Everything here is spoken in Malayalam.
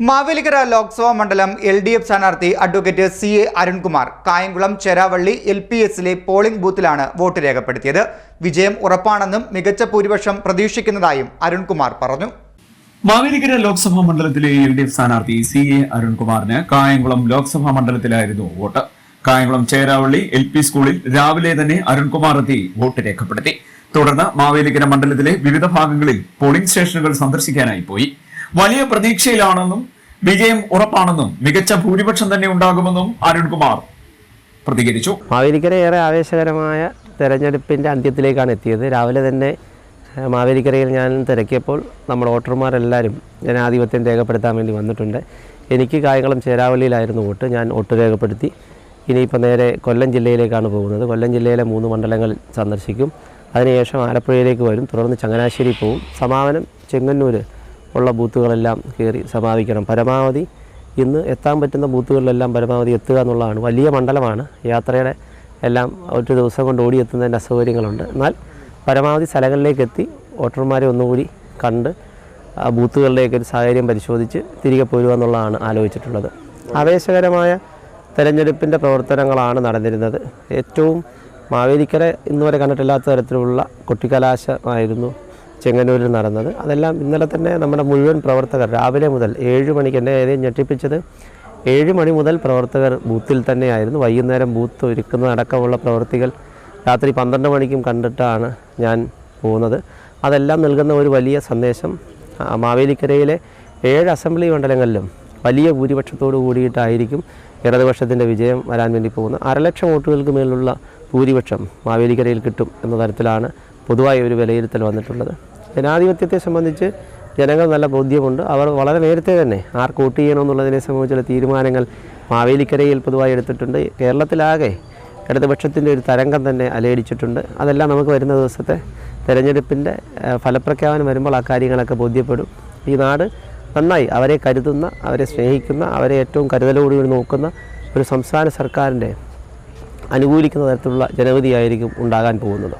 മാവേലിക്കര ലോക്സഭാ മണ്ഡലം എൽ ഡി എഫ് സ്ഥാനാർത്ഥി advocate C A Arunkumar Kayamkulam Cheravalli L P എസിലെ പോളിംഗ് ബൂത്തിലാണ് വോട്ട് രേഖപ്പെടുത്തിയത്. വിജയം ഉറപ്പാണെന്നും മികച്ച ഭൂരിപക്ഷം പ്രതീക്ഷിക്കുന്നതായും അരുൺകുമാർ പറഞ്ഞു. മാവേലിക്കര ലോക്സഭാ മണ്ഡലത്തിലെ എൽ ഡി എഫ് സ്ഥാനാർത്ഥി സി എ അരുൺകുമാറിന് Kayamkulam Lok Sabha മണ്ഡലത്തിലായിരുന്നു vote. Kayamkulam Cheravalli L P സ്കൂളിൽ രാവിലെ തന്നെ അരുൺകുമാർ എത്തി വോട്ട് രേഖപ്പെടുത്തി. തുടർന്ന് മാവേലിക്കര മണ്ഡലത്തിലെ വിവിധ ഭാഗങ്ങളിൽ പോളിംഗ് സ്റ്റേഷനുകൾ സന്ദർശിക്കാനായി പോയി. വലിയ പ്രതീക്ഷയിലാണെന്നും വിജയം ഉറപ്പാണെന്നും മികച്ച ഭൂരിപക്ഷം തന്നെ ഉണ്ടാകുമെന്നും അരുൺകുമാർ പ്രതികരിച്ചു. മാവേലിക്കര ഏറെ ആവേശകരമായ തെരഞ്ഞെടുപ്പിന്റെ അന്ത്യത്തിലേക്കാണ് എത്തിയത്. രാവിലെ തന്നെ മാവേലിക്കരയിൽ ഞാൻ തിരക്കിയപ്പോൾ നമ്മുടെ വോട്ടർമാരെല്ലാവരും ജനാധിപത്യം രേഖപ്പെടുത്താൻ വേണ്ടി വന്നിട്ടുണ്ട്. എനിക്ക് കായംകുളം ചേരാവള്ളിയിലായിരുന്നു വോട്ട്. ഞാൻ വോട്ട് രേഖപ്പെടുത്തി. ഇനിയിപ്പോൾ നേരെ കൊല്ലം ജില്ലയിലേക്കാണ് പോകുന്നത്. കൊല്ലം ജില്ലയിലെ മൂന്ന് മണ്ഡലങ്ങൾ സന്ദർശിക്കും. അതിനുശേഷം ആലപ്പുഴയിലേക്ക് വരും. തുടർന്ന് ചങ്ങനാശ്ശേരി പോവും. സമാപനം ചെങ്ങന്നൂർ ഉള്ള ബൂത്തുകളെല്ലാം കയറി സമാപിക്കണം. പരമാവധി ഇന്ന് എത്താൻ പറ്റുന്ന ബൂത്തുകളിലെല്ലാം പരമാവധി എത്തുക എന്നുള്ളതാണ്. വലിയ മണ്ഡലമാണ്. യാത്രയുടെ എല്ലാം ഒരു ദിവസം കൊണ്ട് ഓടിയെത്തുന്നതിന്റെ അസൗകര്യങ്ങളുണ്ട്. എന്നാൽ പരമാവധി സ്ഥലങ്ങളിലേക്ക് എത്തി വോട്ടർമാരെ ഒന്നുകൂടി കണ്ട് ആ ബൂത്തുകളിലേക്ക് ഒരു സാഹചര്യം പരിശോധിച്ച് തിരികെ പോരുക എന്നുള്ളതാണ് ആലോചിച്ചിട്ടുള്ളത്. ആവേശകരമായ തെരഞ്ഞെടുപ്പിന്റെ പ്രവർത്തനങ്ങളാണ് നടന്നിരുന്നത്. ഏറ്റവും മാവേലിക്കര ഇന്നുവരെ കണ്ടിട്ടില്ലാത്ത തരത്തിലുള്ള കൊട്ടിക്കലാശമായിരുന്നു ചെങ്ങന്നൂരിൽ നടന്നത്. അതെല്ലാം ഇന്നലെ തന്നെ നമ്മുടെ മുഴുവൻ പ്രവർത്തകർ രാവിലെ മുതൽ ഏഴ് മണിക്ക് എന്നെ ഏതെങ്കിലും ഞെട്ടിപ്പിച്ചത്. ഏഴ് മണി മുതൽ പ്രവർത്തകർ ബൂത്തിൽ തന്നെയായിരുന്നു. വൈകുന്നേരം ബൂത്ത് ഒരുക്കുന്നതടക്കമുള്ള പ്രവർത്തികൾ രാത്രി പന്ത്രണ്ട് മണിക്കും കണ്ടിട്ടാണ് ഞാൻ പോകുന്നത്. അതെല്ലാം നൽകുന്ന ഒരു വലിയ സന്ദേശം. മാവേലിക്കരയിലെ ഏഴ് അസംബ്ലി മണ്ഡലങ്ങളിലും വലിയ ഭൂരിപക്ഷത്തോടു കൂടിയിട്ടായിരിക്കും ഇടതുപക്ഷത്തിന്റെ വിജയം വരാൻ വേണ്ടി പോകുന്നത്. അരലക്ഷം വോട്ടുകൾക്ക് മേലുള്ള ഭൂരിപക്ഷം മാവേലിക്കരയിൽ കിട്ടും എന്ന തരത്തിലാണ് പൊതുവായ ഒരു വിലയിരുത്തൽ വന്നിട്ടുള്ളത്. ജനാധിപത്യത്തെ സംബന്ധിച്ച് ജനങ്ങൾ നല്ല ബോധ്യമുണ്ട്. അവർ വളരെ നേരത്തെ തന്നെ ആർക്ക് വോട്ട് ചെയ്യണമെന്നുള്ളതിനെ സംബന്ധിച്ചുള്ള തീരുമാനങ്ങൾ മാവേലിക്കരയിൽ പൊതുവായി എടുത്തിട്ടുണ്ട്. കേരളത്തിലാകെ ഇടതുപക്ഷത്തിന്റെ ഒരു തരംഗം തന്നെ അലയടിച്ചിട്ടുണ്ട്. അതെല്ലാം നമുക്ക് വരുന്ന ദിവസത്തെ തെരഞ്ഞെടുപ്പിന്റെ ഫലപ്രഖ്യാപനം വരുമ്പോൾ ആ കാര്യങ്ങളൊക്കെ ബോധ്യപ്പെടും. ഈ നാട് നന്നായി അവരെ കരുതുന്ന അവരെ സ്നേഹിക്കുന്ന അവരെ ഏറ്റവും കരുതലോടുകൂടി നോക്കുന്ന ഒരു സംസ്ഥാന സർക്കാരിന്റെ അനുകൂലിക്കുന്ന തരത്തിലുള്ള ജനവിധിയായിരിക്കും ഉണ്ടാകാൻ പോകുന്നത്.